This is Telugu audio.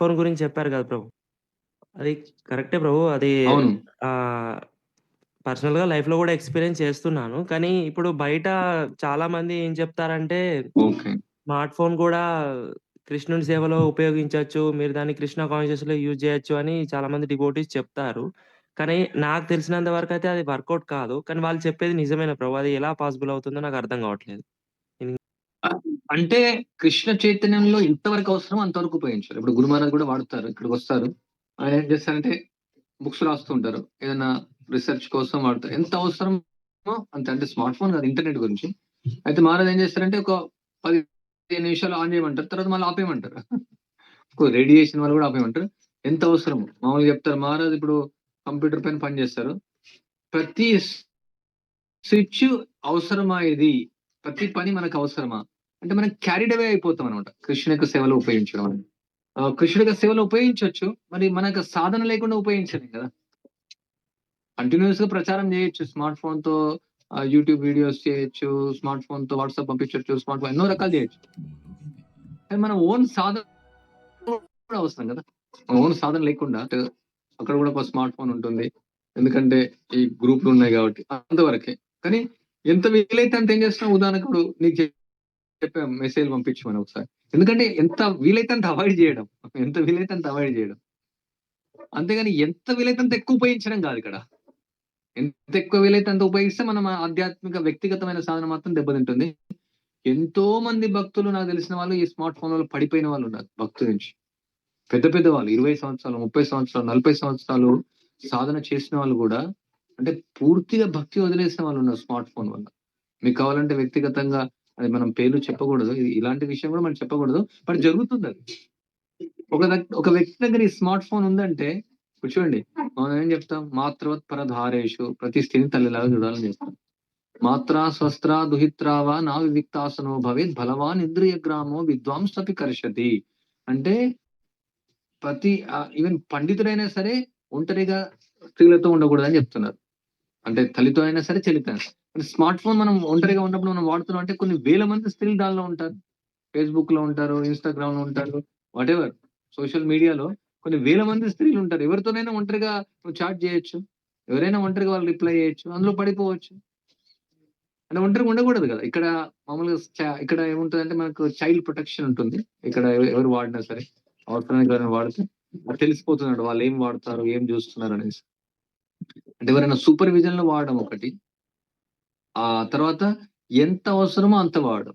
ఫోన్ గురించి చెప్పారు కదా ప్రభు. అది కరెక్టే ప్రభు. అది అవును. ఆహ్, పర్సనల్‌గా లైఫ్‌లో గూడా ఎక్స్‌పీరియన్స్ చేస్తున్నాను. కానీ ఇప్పుడు బయట చాలామంది ఏం చెప్తారంటే. స్మార్ట్ ఫోన్ గూడా కృష్ణుని సేవలో ఉపయోగించొచ్చు. మీరు దాన్ని కృష్ణ కాన్షియస్‌లో యూజ్ చేయొచ్చు అని చాలామంది డివోటీస్ చెప్తారు. కానీ నాకు తెలిసినంత వరకైతే అది వర్కౌట్ కాదు. కానీ వాళ్ళు చెప్పేది నిజమేనా ప్రభు? అది ఎలా పాసిబుల్ అవుతుందో నాకు అర్థం కావట్లేదు. అంటే కృష్ణ చైతన్యంలో ఇంతవరకు అవసరమో అంతవరకు ఉపయోగించాలి. ఇప్పుడు గురు మహారాజ్ కూడా ఇక్కడికి వస్తారు ఆయన ఏం చేస్తారంటే బుక్స్ రాస్తూ ఉంటారు. ఏదైనా రీసెర్చ్ కోసం వాడతారు. ఎంత అవసరమో అంత అంటే స్మార్ట్ ఫోన్ కాదు ఇంటర్నెట్ గురించి. అయితే మహారాజ్ ఏం చేస్తారంటే ఒక 15 నిమిషాలు ఆన్ చేయమంటారు. తర్వాత మళ్ళీ ఆపేయమంటారు. రేడియేషన్ వల్ల కూడా ఆపేయమంటారు. ఎంత అవసరం మామూలుగా చెప్తారు. మహారాజ్ ఇప్పుడు కంప్యూటర్ పైన పని చేస్తారు. ప్రతి స్విచ్ అవసరమా ఇది? ప్రతి పని మనకు అవసరమా? అంటే మనం క్యారీడ్ అవే అయిపోతాం అనమాట. కృష్ణుని యొక్క సేవలో ఉపయోగించడం అనేది. ఆహ్, యొక్క సేవలో ఉపయోగించొచ్చు. మరి మనకు సాధన లేకుండా ఉపయోగించలేం కదా! కంటిన్యూస్గా ప్రచారం చేయొచ్చు. స్మార్ట్ ఫోన్తో యూట్యూబ్ వీడియోస్ చేయొచ్చు. స్మార్ట్ ఫోన్తో వాట్సాప్ పంపించొచ్చు. స్మార్ట్ ఫోన్ ఎన్నో రకాలు చేయొచ్చు. కానీ మన ఓన్ సాధన కూడా అవసరం కదా! మన ఓన్ సాధన లేకుండా అక్కడ కూడా ఒక స్మార్ట్ ఫోన్ ఉంటుంది. ఎందుకంటే ఈ గ్రూప్‌లు ఉన్నాయి కాబట్టి అంతవరకే. కానీ ఎంత వీలైతే అంత ఏం చేస్తున్నావు ఉదాహరణకు నీకు చెప్పే మెసేజ్ పంపించమని ఒకసారి. ఎందుకంటే ఎంత వీలైతే అంత అవాయిడ్ చేయడం. ఎంత వీలైతే అంత అవాయిడ్ చేయడం. అంతేగాని ఎంత వీలైతే అంత ఎక్కువ ఉపయోగించడం కాదు ఇక్కడ. ఎంత ఎక్కువ వీలైతే అంత ఉపయోగిస్తే మనం ఆధ్యాత్మిక వ్యక్తిగతమైన సాధన మాత్రం దెబ్బతింటుంది. ఎంతో మంది భక్తులు నాకు తెలిసిన వాళ్ళు ఈ స్మార్ట్ ఫోన్‌లలో పడిపోయిన వాళ్ళు ఉన్నారు భక్తుల నుంచి. పెద్ద పెద్ద వాళ్ళు 20 సంవత్సరాలు, 30 సంవత్సరాలు, 40 సంవత్సరాలు సాధన చేసిన వాళ్ళు కూడా అంటే పూర్తిగా భక్తి వదిలేసిన వాళ్ళు ఉన్నారు స్మార్ట్ ఫోన్ వల్ల. మీకు కావాలంటే వ్యక్తిగతంగా అది మనం పేర్లు చెప్పకూడదు. ఇలాంటి విషయం కూడా మనం చెప్పకూడదు. బట్ జరుగుతుందది. ఒక దగ్ ఒక వ్యక్తి దగ్గర ఈ స్మార్ట్ ఫోన్ ఉందంటే ఇప్పుడు చూడండి మనం ఏం చెప్తాం మాతృవత్ పరధారేషు ప్రతి స్త్రీని తల్లిలాగా చూడాలని చెప్తాం. మాత్రా స్వస్త్రా దుహిత్రావా నా వివిక్తాసనో భవేత్ బలవాన్ ఇంద్రియ గ్రామో విద్వాంసపి కర్షతి. అంటే ప్రతి ఈవెన్ పండితుడైనా సరే ఒంటరిగా స్త్రీలతో ఉండకూడదని చెప్తున్నారు. అంటే తల్లితో అయినా సరే, చెల్లితో అయినా. స్మార్ట్ ఫోన్ మనం ఒంటరిగా ఉన్నప్పుడు మనం వాడుతున్నాం అంటే కొన్ని వేల మంది స్త్రీలు దానిలో ఉంటారు. ఫేస్బుక్లో ఉంటారు, ఇన్‌స్టాగ్రామ్‌లో ఉంటారు. వాటెవర్ సోషల్ మీడియాలో కొన్ని వేల మంది స్త్రీలు ఉంటారు. ఎవరితోనైనా ఒంటరిగా నువ్వు చాట్ చేయొచ్చు. ఎవరైనా ఒంటరిగా వాళ్ళు రిప్లై చేయొచ్చు. అందులో పడిపోవచ్చు. అంటే ఒంటరిగా ఉండకూడదు కదా! ఇక్కడ మామూలుగా చ ఇక్కడ అంటే మనకు చైల్డ్ ప్రొటెక్షన్ ఉంటుంది. ఇక్కడ ఎవరు వాడినా సరే అవసరానికి ఎవరైనా వాడితే తెలిసిపోతున్నాడు వాళ్ళు ఏం వాడతారు, ఏం చూస్తున్నారు అనేసి. అంటే ఎవరైనా సూపర్విజన్లు వాడడం ఒకటి. ఆ తర్వాత ఎంత అవసరమో అంత వాడడం.